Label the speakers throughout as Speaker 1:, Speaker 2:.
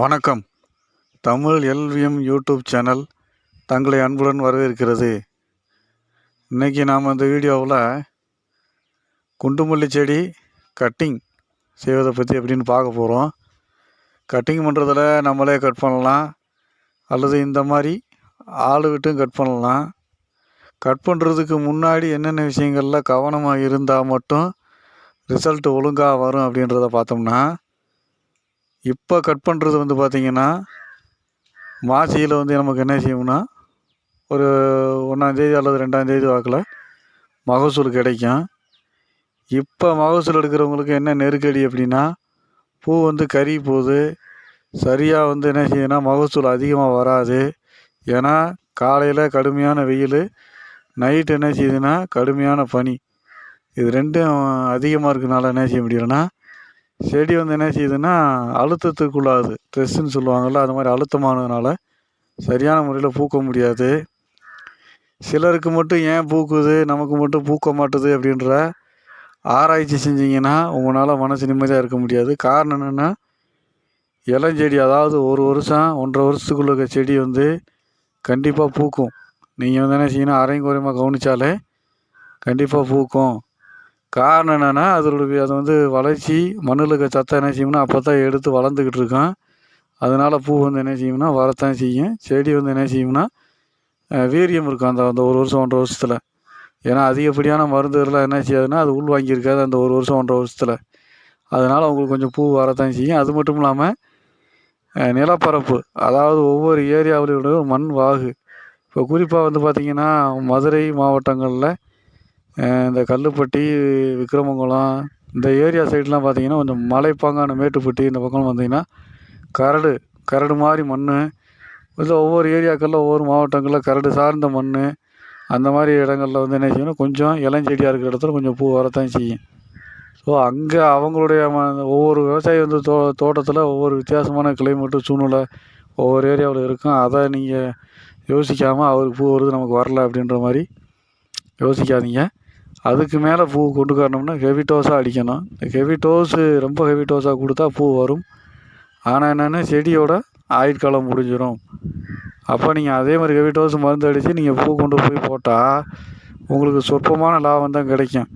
Speaker 1: வணக்கம். Tamil LVM YouTube channel தங்களை அன்புடன் வரவேற்கிறது. இன்றைக்கி நாம் இந்த வீடியோவில் குண்டுமல்லி செடி கட்டிங் செய்வதை பற்றி எப்படின்னு பார்க்க போகிறோம் கட்டிங் பண்ணுறதில் நம்மளே கட் பண்ணலாம். அல்லது இந்த மாதிரி ஆள் விட்டும் கட் பண்ணலாம். கட் பண்ணுறதுக்கு முன்னாடி என்னென்ன விஷயங்களில் கவனமாக இருந்தால் மட்டும் ரிசல்ட் ஒழுங்காக வரும் அப்படின்றத பார்த்தோம்னா இப்போ கட் பண்ணுறது வந்து பார்த்திங்கன்னா மாசியில் வந்து நமக்கு என்ன செய்யும்னா ஒரு ஒன்றாந்தேதி அல்லது ரெண்டாந்தேதி வாக்கில் மகசூல் கிடைக்கும். இப்போ மகசூல் எடுக்கிறவங்களுக்கு என்ன நெருக்கடி அப்படின்னா பூ வந்து கறி போகுது சரியாக வந்து என்ன செய்யுதுன்னா மகசூல் அதிகமாக வராது. ஏன்னா காலையில் கடுமையான வெயில் நைட் என்ன செய்யுதுன்னா கடுமையான பனி. இது ரெண்டும் அதிகமாக இருக்கனால என்ன செய்ய முடியலன்னா செடி வந்து என்ன செய்யுதுன்னா அழுத்தத்துக்குள்ளாகுது. ஸ்ட்ரெஸ்ஸுன்னு சொல்லுவாங்கள்ல அது மாதிரி அழுத்தமானதுனால சரியான முறையில் பூக்க முடியாது. சிலருக்கு மட்டும் ஏன் பூக்குது நமக்கு மட்டும் பூக்க மாட்டுது அப்படின்ற ஆராய்ச்சி செஞ்சீங்கன்னா உங்களால் மனசு நிம்மதியாக இருக்க முடியாது. காரணம் என்னென்னா இளஞ்செடி அதாவது ஒரு வருஷம் ஒன்றரை வருஷத்துக்குள்ள இருக்க செடி வந்து கண்டிப்பாக பூக்கும். நீங்கள் வந்து என்ன செய்யணும் அரையும் குறையமாக கவனித்தாலே கண்டிப்பாக பூக்கும். காரணம் என்னென்னா அதனுடைய அது வந்து வளர்ச்சி மண்ணில் இருக்க சத்தம் என்ன செய்யும்னா அப்போ தான் எடுத்து வளர்ந்துக்கிட்டு இருக்கோம் அதனால் பூ வந்து என்ன செய்யும்னா வரத்தான் செய்யும். செடி வந்து என்ன செய்யும்னா வீரியம் இருக்கும் அந்த அந்த ஒரு வருஷம் ஒன்றரை வருஷத்தில். ஏன்னா அதிகப்படியான மருந்துகள்லாம் என்ன செய்யாதுன்னா அது உள் வாங்கியிருக்காது அந்த ஒரு வருஷம் ஒன்றரை வருஷத்தில். அதனால் அவங்களுக்கு கொஞ்சம் பூ வரத்தான் செய்யும். அது மட்டும் இல்லாமல் நிலப்பரப்பு. அதாவது ஒவ்வொரு ஏரியாவிலையும் மண் வாகு. இப்போ குறிப்பாக வந்து பார்த்திங்கன்னா மதுரை மாவட்டங்களில் இந்த கல்லுப்பட்டி விக்ரமங்குளம் இந்த ஏரியா சைட்லாம் பார்த்தீங்கன்னா கொஞ்சம் மலைப்பாங்கான மேட்டுப்பட்டி இந்த பக்கம் வந்தீங்கன்னா கரடு கரடு மாதிரி மண் இதில் ஒவ்வொரு ஏரியாக்களில் ஒவ்வொரு மாவட்டங்களில் கரடு சார்ந்த மண் அந்த மாதிரி இடங்களில் வந்து என்ன செய்யணும்? கொஞ்சம் இளஞ்செடியாக இருக்கிற இடத்துல கொஞ்சம் பூ வரத்தான் செய்யும். ஸோ அங்கே அவங்களுடைய ம- ஒவ்வொரு விவசாயி வந்து தோ தோட்டத்தில் ஒவ்வொரு வித்தியாசமான கிளைமேட்டு சூழ்நிலை ஒவ்வொரு ஏரியாவில் இருக்கும். அதை நீங்கள் யோசிக்காமல் அவருக்கு பூ வருது நமக்கு வரல அப்படின்ற மாதிரி யோசிக்காதீங்க. அதுக்கு மேலே பூ கொண்டு வரணும்னா ஹெவி டோஸாக அடிக்கணும். ஹெவி டோஸு ரொம்ப ஹெவி டோஸாக கொடுத்தா பூ வரும். ஆனால் என்னென்னா செடியோட ஆயுட்காலம் முடிஞ்சிடும் அப்போ நீங்கள் அதே மாதிரி ஹெவி டோஸ் மருந்து அடித்து நீங்கள் பூ கொண்டு போய் போட்டால் உங்களுக்கு சொற்பமான லாபம் தான் கிடைக்கும்.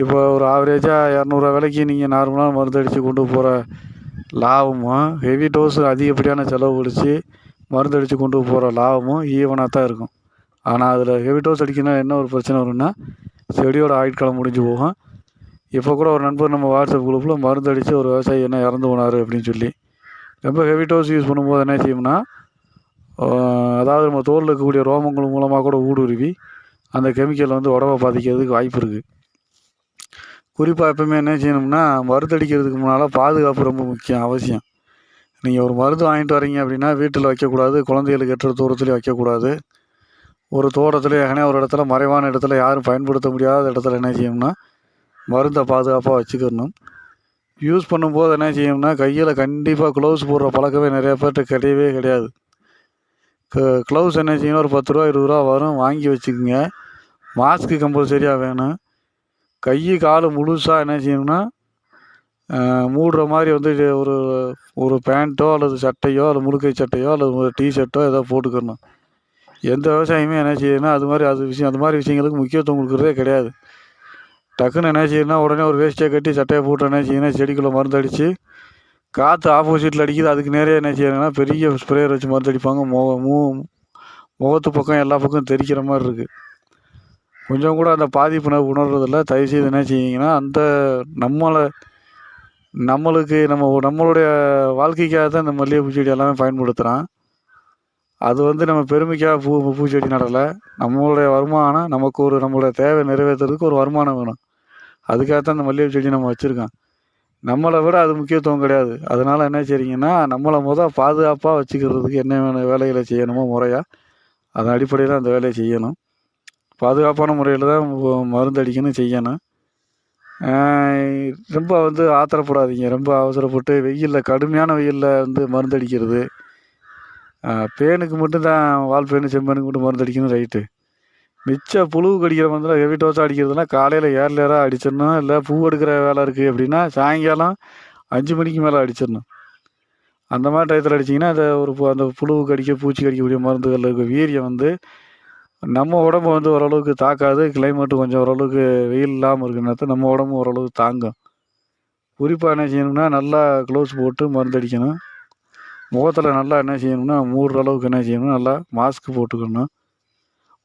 Speaker 1: இப்போ ஒரு ஆவரேஜாக இரநூறுவா விலைக்கு நீங்கள் நார்மலாக மருந்து அடித்து கொண்டு போகிற லாபமும் ஹெவி டோஸு அதிகப்படியான செலவு பிடிச்சி மருந்து அடித்து கொண்டு போகிற லாபமும் ஈவனாக தான் இருக்கும். ஆனால் அதில் ஹெவி டோஸ் அடிக்கணும் என்ன ஒரு பிரச்சனை வரும்னா செடியோட ஆயுட்காலம் முடிஞ்சு போகும். இப்போ கூட ஒரு நண்பர் நம்ம வாட்ஸ்அப் குரூப்பில் மருந்து அடித்து ஒரு விவசாயி என்ன இறந்து போனார் அப்படின்னு சொல்லி. ரொம்ப ஹெவி டோஸ் யூஸ் பண்ணும்போது என்ன செய்யும்னா அதாவது நம்ம தோலில் இருக்கக்கூடிய ரோமங்கள் மூலமாக கூட ஊடுருவி அந்த கெமிக்கல் வந்து உடம்பை பாதிக்கிறதுக்கு வாய்ப்பு இருக்குது குறிப்பாக எப்பவுமே என்ன செய்யணும்னா மருந்து அடிக்கிறதுக்கு முன்னால் பாதுகாப்பு ரொம்ப முக்கியம் அவசியம். நீங்கள் ஒரு மருந்து வாங்கிட்டு வரீங்க அப்படின்னா வீட்டில் வைக்கக்கூடாது குழந்தைகளுக்கு எட்டுற தூரத்துலேயும் வைக்கக்கூடாது. ஒரு தோட்டத்தில் எங்கனே ஒரு இடத்துல மறைவான இடத்துல யாரும் பயன்படுத்த முடியாத இடத்துல என்ன செய்யணும்னா மருந்தை பாதுகாப்பாக வச்சுக்கணும். யூஸ் பண்ணும்போது என்ன செய்யணும்னா கையில் கண்டிப்பாக க்ளவுஸ் போடுற பழக்கமே நிறைய பேர்கிட்ட கிடையவே கிடையாது. க்ளவுஸ் என்ன செய்யணும் ஒரு பத்து ரூபா இருபது ரூபா வரும் வாங்கி வச்சுக்கோங்க. மாஸ்க்கு கம்பல்சரியாக வேணும். கை கால் முழுசாக என்ன செய்யணும்னா மூடுற மாதிரி வந்து ஒரு ஒரு பேண்ட்டோ அல்லது சட்டையோ அல்லது முழுக்கை சட்டையோ அல்லது ஒரு டிஷர்ட்டோ ஏதோ போட்டுக்கணும். எந்த விவசாயியுமே என்ன செய்யணும் அது மாதிரி அது விஷயம் அந்த மாதிரி விஷயங்களுக்கு முக்கியத்துவம் கொடுக்குறதே கிடையாது. டக்குன்னு என்ன செய்யணும்னா உடனே ஒரு வேஸ்ட்டியை கட்டி சட்டையை போட்டு என்ன செய்யணும் செடிக்குள்ளே மருந்து அடித்து காற்று ஆப்போசிட்டில் அடிக்குது. அதுக்கு நேரே என்ன செய்யணும்னா பெரிய ஸ்ப்ரேயர் வச்சு மருந்து அடிப்பாங்க. முக மூ முகத்து பக்கம் எல்லா பக்கம் தெரிக்கிற மாதிரி இருக்குது கொஞ்சம் கூட அந்த பாதிப்பு உணர்றதில்ல. தயவுசெய்து என்ன செய்யுங்கன்னா அந்த நம்மளை நம்மளுக்கு நம்ம நம்மளுடைய வாழ்க்கைக்காக தான் இந்த மல்லிகைப்பூ செடி எல்லாமே பயன்படுத்துகிறான் அது வந்து நம்ம பெருமைக்காக பூ பூச்செடி நடலை. நம்மளுடைய வருமானம் நமக்கு ஒரு நம்மளுடைய தேவை நிறைவேற்றுறதுக்கு ஒரு வருமானம் வேணும். அதுக்காகத்தான் இந்த மல்லிகை செடி நம்ம வச்சுருக்கோம். நம்மளை விட அது முக்கியத்துவம் கிடையாது. அதனால் என்ன செய்றீங்கன்னா நம்மளை முதல் பாதுகாப்பாக வச்சுக்கிறதுக்கு என்ன வேலைகளை செய்யணுமோ முறையாக அதன் அடிப்படையில் அந்த வேலையை செய்யணும். பாதுகாப்பான முறையில் தான் மருந்து அடிக்கணும் செய்யணும். ரொம்ப வந்து ஆத்திரப்படாதீங்க. ரொம்ப அவசரப்பட்டு வெயிலில் கடுமையான வெயிலில் வந்து மருந்து அடிக்கிறது. பேனுக்கு பேனுக்கு மட்டும்தான் வால் பேனு செம்மேனுக்கு மட்டும் மருந்து அடிக்கணும் ரைட்டு மிச்ச புழுவு கடிக்கிற மருந்துலாம் ஹெவி டோஸாக அடிக்கிறதுனா காலையில் ஏர் லேராக அடிச்சிடணும் இல்லை பூ எடுக்கிற வேலை இருக்குது அப்படின்னா சாயங்காலம் அஞ்சு மணிக்கு மேலே அடிச்சிடணும். அந்த மாதிரி டயத்தில் அடிச்சிங்கன்னா அதை ஒரு பு- அந்த புழு கடிக்க பூச்சி கடிக்கக்கூடிய மருந்துகளில் இருக்க வீரியம் வந்து நம்ம உடம்பு வந்து ஓரளவுக்கு தாக்காது கிளைமேட்டு கொஞ்சம் ஓரளவுக்கு வெயில் இல்லாமல் இருக்கிற நம்ம உடம்பு ஓரளவுக்கு தாங்கும். குறிப்பாக என்ன செய்யணும்னா நல்லா க்ளோஸ் போட்டு மருந்து அடிக்கணும். முகத்தில் நல்லா என்ன செய்யணும்னா மூடுற அளவுக்கு என்ன செய்யணும் நல்லா மாஸ்க் போட்டுக்கணும்.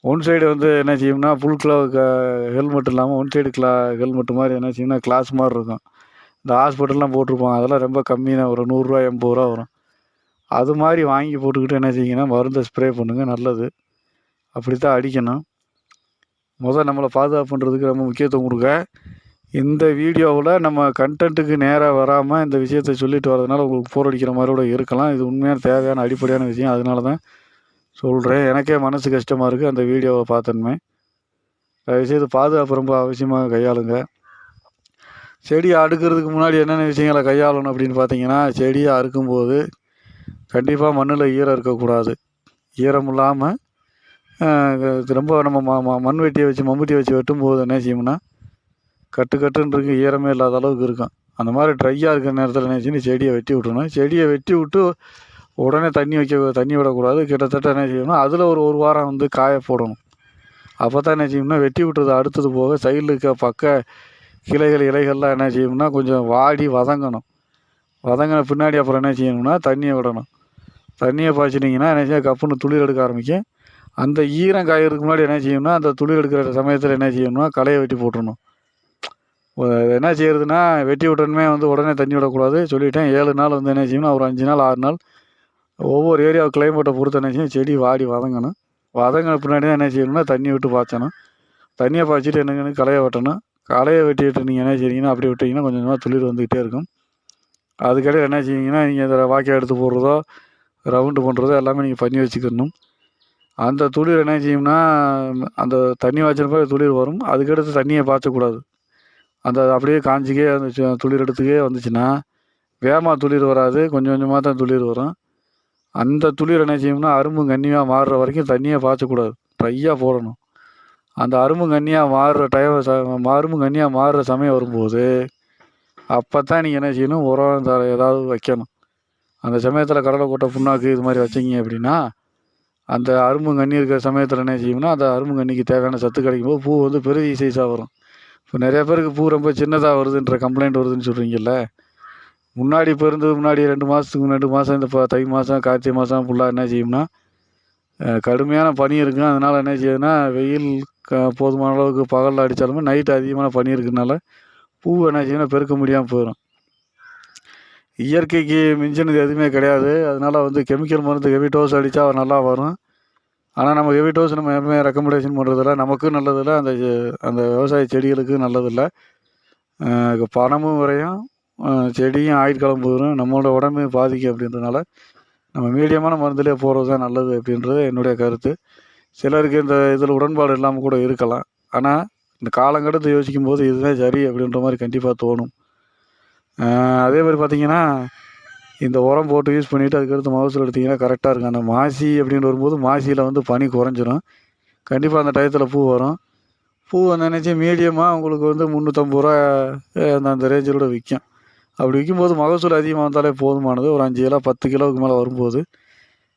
Speaker 1: ஒன் சைடு வந்து என்ன செய்யணும்னா ஃபுல் கிளா ஹெல்மெட் இல்லாமல் ஒன் சைடு கிளா ஹெல்மெட் மாதிரி என்ன செய்யணும்னா கிளாஸ் மாதிரி இருக்கும். இந்த ஹாஸ்பிட்டல்லாம் போட்டிருப்பாங்க அதெல்லாம் ரொம்ப கம்மி தான் ஒரு நூறுரூவா எண்பது ரூபா வரும். அது மாதிரி வாங்கி போட்டுக்கிட்டு என்ன செய்யுங்கன்னா மருந்தை ஸ்ப்ரே பண்ணுங்கள் நல்லது. அப்படி தான் அடிக்கணும். முதல் நம்மளை பாதுகாப்பு பண்ணுறதுக்கு ரொம்ப முக்கியத்துவம் கொடுக்க இந்த வீடியோவில் நம்ம கண்டென்ட்டுக்கு நேராக வராமல் இந்த விஷயத்தை சொல்லிட்டு வரதுனால உங்களுக்கு போர் அடிக்கிற மாதிரி கூட இருக்கலாம். இது உண்மையான தேவையான அடிப்படையான விஷயம். அதனால தான் சொல்கிறேன் எனக்கே மனசு கஷ்டமாக இருக்குது அந்த வீடியோவை பார்த்தனுமே. தயவுசெய்து பாதுகாப்பு ரொம்ப அவசியமாக கையாளுங்க. செடியை அடுக்கிறதுக்கு முன்னாடி என்னென்ன விஷயங்களை கையாளணும் அப்படின்னு பார்த்தீங்கன்னா செடியை அறுக்கும்போது கண்டிப்பாக மண்ணில் ஈரம் இருக்கக்கூடாது. ஈரம் இல்லாமல் ரொம்ப நம்ம ம ம மண் வெட்டியை வச்சு மம்புட்டியை வச்சு வெட்டும்போது என்ன செய்யும்னா கட்டு கட்டுன்னு இருக்கும் ஈரமே இல்லாத அளவுக்கு இருக்கும். அந்த மாதிரி ட்ரையாக இருக்கிற நேரத்தில் என்ன செடியை வெட்டி விட்டணும் செடியை வெட்டி விட்டு உடனே தண்ணி வைக்க தண்ணி விடக்கூடாது. கிட்டத்தட்ட என்ன செய்யணும் அதில் ஒரு ஒரு வாரம் வந்து காய போடணும். அப்போ தான் என்ன செய்யணும்னா வெட்டி விட்டுறது அடுத்தது போக சைடில் இருக்க பக்க கிளைகள் இலைகள்லாம் என்ன செய்யணும்னா கொஞ்சம் வாடி வதங்கணும். வதங்கின பின்னாடி அப்புறம் என்ன செய்யணும்னா தண்ணியை விடணும். தண்ணியை பாய்ச்சிட்டிங்கன்னா என்ன செய்ய கப்புன்னு துளிர் எடுக்க ஆரம்பிக்கும். அந்த ஈரம் காயறதுக்கு முன்னாடி என்ன செய்யணும்னா அந்த துளிர் எடுக்கிற சமயத்தில் என்ன செய்யணும்னா களையை வெட்டி போட்டுடணும் என்ன செய்கிறதுன்னா வெட்டி விட்டணுமே வந்து உடனே தண்ணி விடக்கூடாது. சொல்லிட்டேன் ஏழு நாள் வந்து என்ன செய்யணும் ஒரு அஞ்சு நாள் ஆறு நாள் ஒவ்வொரு ஏரியா கிளைமேட்டை பொறுத்து என்ன செய்யணும் செடி வாடி வதங்கணும். வதங்கின பின்னாடி தான் என்ன செய்யணும்னா தண்ணி விட்டு பாய்ச்சணும். தண்ணியை பாய்ச்சிட்டு என்னங்கன்னு களையை வெட்டணும். களையை வெட்டிட்டு நீங்கள் என்ன செய்றீங்கன்னா அப்படி விட்டீங்கன்னா கொஞ்சம் கொஞ்சமாக துளிர் வந்துக்கிட்டே இருக்கும். அதுக்கடையில் என்ன செய்வீங்கன்னா நீங்கள் இந்த வாக்கியா எடுத்து போடுறதோ ரவுண்டு பண்ணுறதோ எல்லாமே நீங்கள் பண்ணி வச்சுக்கணும். அந்த துளிர் என்ன செய்யும்னா அந்த தண்ணி வாய்ச்சினப்ப துளிர் வரும். அதுக்கடுத்து தண்ணியை பாய்ச்சக்கூடாது. அந்த அப்படியே காஞ்சிக்கே அந்த துளிர் எடுத்துக்கே வந்துச்சுன்னா வேகமாக துளிர் வராது. கொஞ்சம் கொஞ்சமாக தான் துளிர் வரும். அந்த துளிர் என்ன செய்யும்னா அரும்பு கன்னியாக மாறுற வரைக்கும் தண்ணியை பாய்ச்சக்கூடாது. ட்ரையாக போடணும். அந்த அரும்பு கன்னியாக மாறுற டைம் ச அரும்பு கன்னியாக மாறுற சமயம் வரும்போது அப்போ தான் நீங்கள் என்ன செய்யணும்? உரம் தர ஏதாவது வைக்கணும். அந்த சமயத்தில் கடலை கொட்டை புண்ணாக்கு இது மாதிரி வச்சீங்க அப்படின்னா அந்த அரும்பு கண்ணி இருக்கிற சமயத்தில் என்ன செய்யும்னா அந்த அரும்பு கண்ணிக்கு தேவையான சத்து கிடைக்கும் போது பூ வந்து பெரிய சைஸாக வரும். இப்போ நிறையா பேருக்கு பூ ரொம்ப சின்னதாக வருதுன்ற கம்ப்ளைண்ட் வருதுன்னு சொல்கிறீங்கல்ல முன்னாடி இப்போ இருந்தது முன்னாடி ரெண்டு மாதத்துக்கு ரெண்டு மாதம் இந்த தை மாதம் கார்த்திகை மாதம் ஃபுல்லாக என்ன செய்யும்னா கடுமையான பனி இருக்கும் அதனால் என்ன செய்யுதுன்னா வெயில் க போதுமான அளவுக்கு பகலில் அடித்தாலுமே நைட்டு அதிகமான பனி இருக்கிறதுனால பூ என்ன செய்யணும் பெருக்க முடியாமல் போயிடும் இயற்கைக்கு மிஞ்சினது எதுவுமே கிடையாது. அதனால வந்து கெமிக்கல் மருந்து ஹெவி டோஸ் அடித்தா நல்லா வரும். ஆனால் நம்ம ஹெவி டோஸ் நம்ம எப்பவுமே ரெக்கமெண்டேஷன் பண்ணுறதில்ல நமக்கும் நல்லதில்லை. அந்த அந்த விவசாய செடிகளுக்கு நல்லதில்லை. பணமும் விரையும் செடியும் ஆயுட்காலம் போயிடும். நம்மளோட உடம்பு பாதிக்கும் அப்படின்றனால நம்ம மீடியமான மருந்துலேயே போகிறது தான் நல்லது அப்படின்றது என்னுடைய கருத்து. சிலருக்கு இந்த இதில் உடன்பாடு இல்லாமல் கூட இருக்கலாம். ஆனால் இந்த காலங்கடத்தை யோசிக்கும் போது இதுதான் சரி அப்படின்ற மாதிரி கண்டிப்பாக தோணும். அதே மாதிரி பார்த்திங்கன்னா இந்த உரம் போட்டு யூஸ் பண்ணிவிட்டு அதுக்கடுத்து மகசூல் எடுத்திங்கன்னா கரெக்டாக இருக்கும். அந்த மாசி அப்படின்னு வரும்போது மாசியில் வந்து பனி குறைஞ்சிரும். கண்டிப்பாக அந்த டயத்தில் பூ வரும். பூ வந்து நினச்சி மீடியமாக உங்களுக்கு வந்து முந்நூற்றம்பது ரூபா அந்த அந்த ரேஞ்சிலோட விற்கும் அப்படி விற்கும்போது மகசூல் அதிகமாக வந்தாலே போதுமானது. ஒரு அஞ்சு கிலோ பத்து கிலோவுக்கு மேலே வரும்போது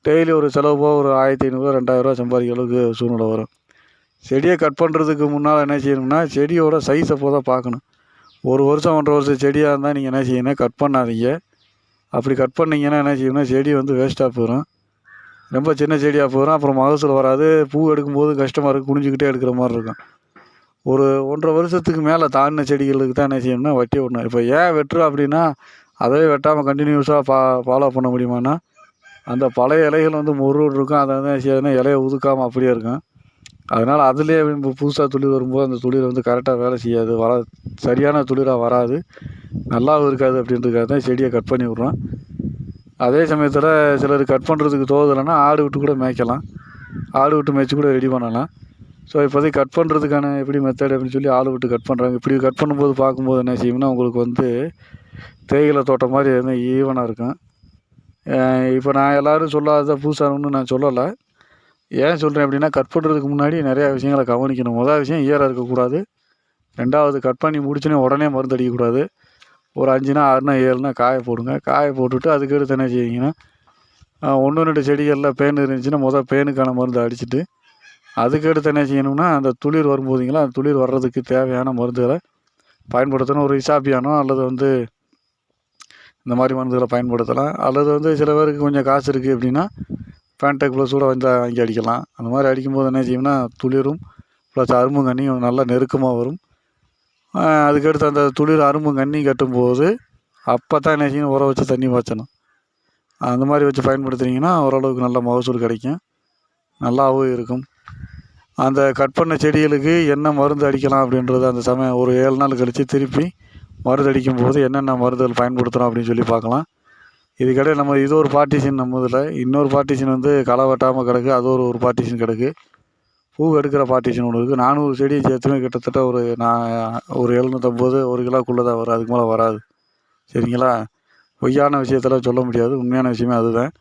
Speaker 1: டெய்லி ஒரு செலவு போக ஒரு ஆயிரத்தி ஐநூறுரூவா ரெண்டாயிரரூவா சம்பாதிக்கிற அளவுக்கு சூழ்நிலை வரும். செடியை கட் பண்ணுறதுக்கு முன்னால் என்ன செய்யணும்னா செடியோட சைஸை போதான் பார்க்கணும். ஒரு வருஷம் ஒன்றரை வருஷம் செடியாக இருந்தால் நீங்கள் என்ன செய்யணும்? கட் பண்ணாதீங்க. அப்படி கட் பண்ணிங்கன்னா என்ன செய்யணும்னா செடி வந்து வேஸ்ட்டாக போயிடும் ரொம்ப சின்ன செடியாக போயிடும் அப்புறம் மகசூல் வராது. பூ எடுக்கும்போது கஷ்டமாக இருக்கும் குனிஞ்சிக்கிட்டே எடுக்கிற மாதிரி இருக்கும். ஒரு ஒன்றரை வருஷத்துக்கு மேலே தாண்டின செடிகளுக்கு தான் என்ன செய்யணும்னா வட்டி விடணும். இப்போ ஏன் வெட்டுறோம் அப்படின்னா அதே வெட்டாமல் கண்டினியூஸாக பா ஃபாலோ பண்ண முடியுமான்னா அந்த பழைய இலைகள் வந்து முருடு இருக்கும். அதை வந்து என்ன செய்யணும்னா இலையை உதுக்காமல் அப்படியே இருக்கும். அதனால் அதுலேயே இப்போ புதுசாக துளிர் வரும்போது அந்த துளிர் வந்து கரெக்டாக வேலை செய்யாது. வர சரியான துளிராக வராது. நல்லாவும் இருக்காது அப்படின்றதுக்காக தான் செடியை கட் பண்ணி விட்றோம். அதே சமயத்தில் சிலர் கட் பண்ணுறதுக்கு தோதலைன்னா ஆடு விட்டு கூட மேய்க்கலாம். ஆடு விட்டு மேய்ச்சி கூட ரெடி பண்ணலாம். ஸோ இப்போதைக்கு கட் பண்ணுறதுக்கான எப்படி மெத்தட் அப்படின்னு சொல்லி ஆள் விட்டு கட் பண்ணுறாங்க இப்படி கட் பண்ணும்போது பார்க்கும்போது என்ன செய்யும்னா உங்களுக்கு வந்து தேயிலை தோட்டம் மாதிரி எதுவும் ஈவனாக இருக்கும். இப்போ நான் எல்லோரும் சொல்லாத புதுசாகணும்னு நான் சொல்லலை. ஏன் சொல்கிறேன் அப்படின்னா கட் பண்ணுறதுக்கு முன்னாடி நிறையா விஷயங்களை கவனிக்கணும். முதல் விஷயம் ஈரம் இருக்கக்கூடாது. ரெண்டாவது கட் பண்ணி முடிச்சுனே உடனே மருந்து அடிக்கக்கூடாது. ஒரு அஞ்சுனா ஆறுனா ஏழுனா காய போடுங்க. காய போட்டுவிட்டு அதுக்கடுத்து என்ன செய்வீங்கன்னா ஒன்று ரெண்டு செடிகளில் பேன் இருந்துச்சுன்னா முதல் பேனுக்கான மருந்து அடிச்சுட்டு அதுக்கடுத்து என்ன செய்யணும்னா அந்த துளிர் வரும்போதுங்களா அந்த துளிர் வர்றதுக்கு தேவையான மருந்துகளை பயன்படுத்தணும். ஒரு இசாப்பியானோ அல்லது வந்து இந்த மாதிரி மருந்துகளை பயன்படுத்தலாம். அல்லது வந்து சில பேருக்கு கொஞ்சம் காசு இருக்குது அப்படின்னா பேண்ட்டை ப்ளஸ் கூட வந்து வாங்கி அடிக்கலாம். அந்த மாதிரி அடிக்கும்போது என்ன செய்யும்னா துளிரும் ப்ளஸ் அரும்புங்கன்னியும் நல்லா நெருக்கமாக வரும். அதுக்கடுத்து அந்த துளிர் அரும்புங்கன்னி கட்டும்போது அப்போ தான் என்ன செய்யணும்? உரம் வச்சு தண்ணி பாய்ச்சணும். அந்த மாதிரி வச்சு பயன்படுத்துனீங்கன்னா ஓரளவுக்கு நல்ல மகசூல் கிடைக்கும். நல்லாவும் இருக்கும். அந்த கட் பண்ண செடிகளுக்கு என்ன மருந்து அடிக்கலாம் அப்படின்றது அந்த சமயம் ஒரு ஏழு நாள் கழித்து திருப்பி மருந்து அடிக்கும்போது என்னென்ன மருந்துகள் பயன்படுத்துகிறோம் அப்படின்னு சொல்லி பார்க்கலாம். இதுக்கிடையே நம்ம இது ஒரு பார்ட்டிஷன் நம்ம இதில் இன்னொரு பார்ட்டிஷன் வந்து களை வெட்டாமல் கிடக்கு அது ஒரு ஒரு பார்ட்டிஷன் கிடக்கு. பூ எடுக்கிற பார்ட்டிஷன் ஒன்று இருக்குது நானூறு செடி சேர்த்துமே கிட்டத்தட்ட ஒரு நான் ஒரு எழுநூற்றம்பது ஒரு கிலோக்குள்ளே தான் வரும். அதுக்கு மேலே வராது. சரிங்களா? பொய்யான விஷயத்தெல்லாம் சொல்ல முடியாது. உண்மையான விஷயமே அதுதான்.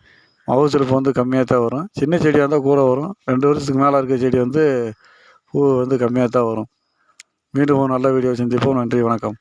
Speaker 1: மகசூல் வந்து கம்மியாக தான் வரும். சின்ன செடியாக இருந்தால் கூட வரும். ரெண்டு வருஷத்துக்கு மேலே இருக்க செடி வந்து பூ வந்து கம்மியாக தான் வரும். மீண்டும் நல்ல வீடியோ சந்திப்போம். நன்றி வணக்கம்.